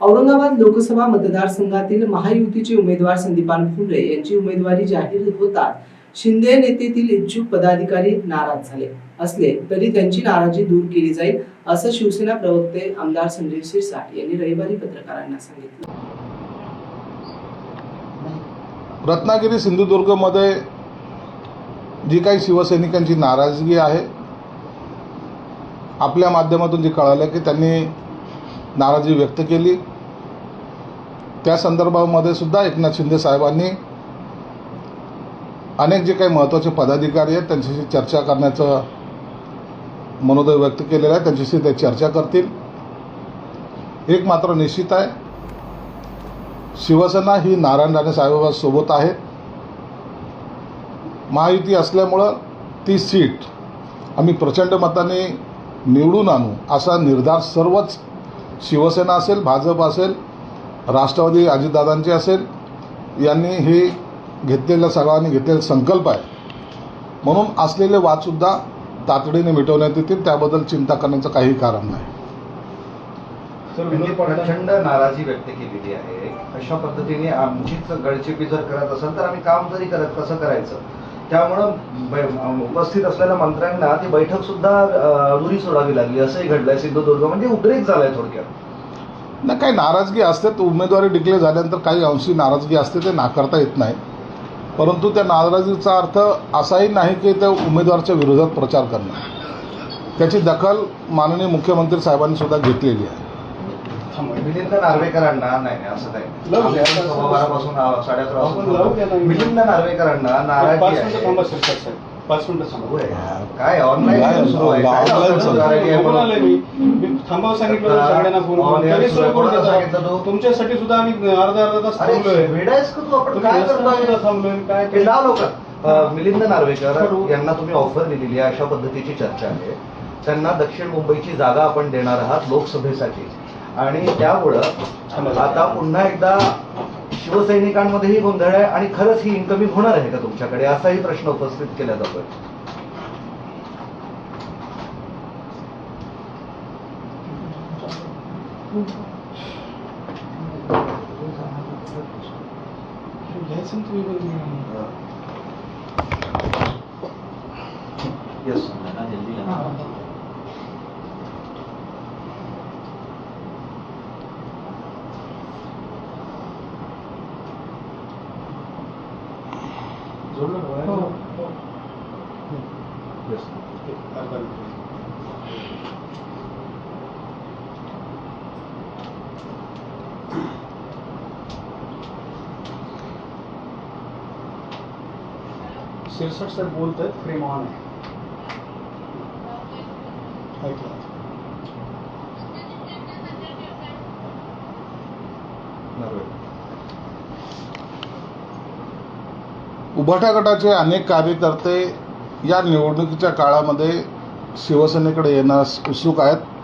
औरंगाबाद लोकसभा मतदारसंघातील महायुतीचे उमेदवार संदीपान फुले यांची उमेदवारी जाहीर होताच शिंदे नेतेतील इच्छुक पदाधिकारी नाराज झाले. असले तरी त्यांची नाराजी दूर केली जाईल असं शिवसेना प्रवक्ते आमदार संजय शिरसाट यांनी रविवारी पत्रकारांना सांगितलं. रत्नागिरी सिंधुदुर्गमध्ये जी काही शिवसैनिकांची नाराजगी आहे आपल्या माध्यमातून जे कळालं की त्यांनी नाराजी व्यक्त केली. त्या संदर्भामध्ये सुद्धा एकनाथ शिंदे साहेबांनी अनेक जे काही महत्त्वाचे पदाधिकारी आहेत त्यांच्याशी चर्चा करण्याचं मनोदय व्यक्त केलेलं आहे. त्यांच्याशी ते चर्चा करतील. एक मात्र निश्चित आहे शिवसेना ही नारायण राणे साहेबांसोबत आहे. महायुती असल्यामुळं ती सीट आम्ही प्रचंड मताने निवडून आणू असा निर्धार सर्वच शिवसेना असेल भाजप असेल राष्ट्रवादी अजितदादांचे असेल यांनी हे घेतलेला सर्वांनी घेतलेला संकल्प आहे. म्हणून असलेले वादसुद्धा तातडीने मिटवण्यात येतील त्याबद्दल चिंता करण्याचं काही कारण नाही. प्रचंड नाराजी व्यक्त केलेली आहे. अशा पद्धतीने आमचीच गळचेपी जर करत असेल तर आम्ही काम जरी करत कसं करायचं? त्यामुळं बै- उपस्थित असलेल्या मंत्र्यांना ती बैठक सुद्धा अधुरी सोडावी लागली. असंही घडलंय सिंधुदुर्ग. म्हणजे उद्रेक झालाय थोडक्यात. नाही काही नाराजगी असते तर उमेदवारी डिक्लेअर झाल्यानंतर काही अंशी नाराजगी असते ते नाकारता येत नाही. परंतु त्या नाराजीचा अर्थ असाही नाही की त्या उमेदवाराच्या विरोधात प्रचार करणं त्याची दखल माननीय मुख्यमंत्री साहेबांनी सुद्धा घेतलेली आहे. मिलिंद नार्वेकरांना नाही नाही, असं नाही. ना. मिलिंद नार्वेकरांना नाराजी. काय ऑनलाईन काय सुरू आहे थांबावं सांगितलं होतं सगळ्यांना फोन करून. तरी सुरू. करून सांगितलं. तू? तुमच्यासाठी सुद्धा आम्ही अर्धा अर्धा तास अरे थांबलोय. वेडायस का तू? आपण तुम्ही काय रस्त्यावर करतोय? सुद्धा थांबलोय. काय लाव मिलिंद नार्वेकर करू. यांना तुम्ही ऑफर दिलेली आहे. अशा पद्धतीची चर्चा आहे. त्यांना दक्षिण मुंबईची जागा आपण देणार आहात लोकसभेसाठी. आणि त्यामुळं आता पुन्हा एकदा शिवसैनिकांमध्येही गोंधळ आहे आणि खरंच ही इन्कमिंग होणार आहे का तुमच्याकडे? असाही प्रश्न उपस्थित केला जातोय घ्यायचं ना तुम्ही पण. येस जोडलं का हो. बाहेर? येस अर्धा मिनिट. शिरसाट सर बोलत आहेत फ्रेम ऑन आहे. ऐकलं. उभाटा गटाचे अनेक कार्यकर्ते या निवडणुकीच्या काळामध्ये शिवसेनेकडे येण्यास उत्सुक आहेत.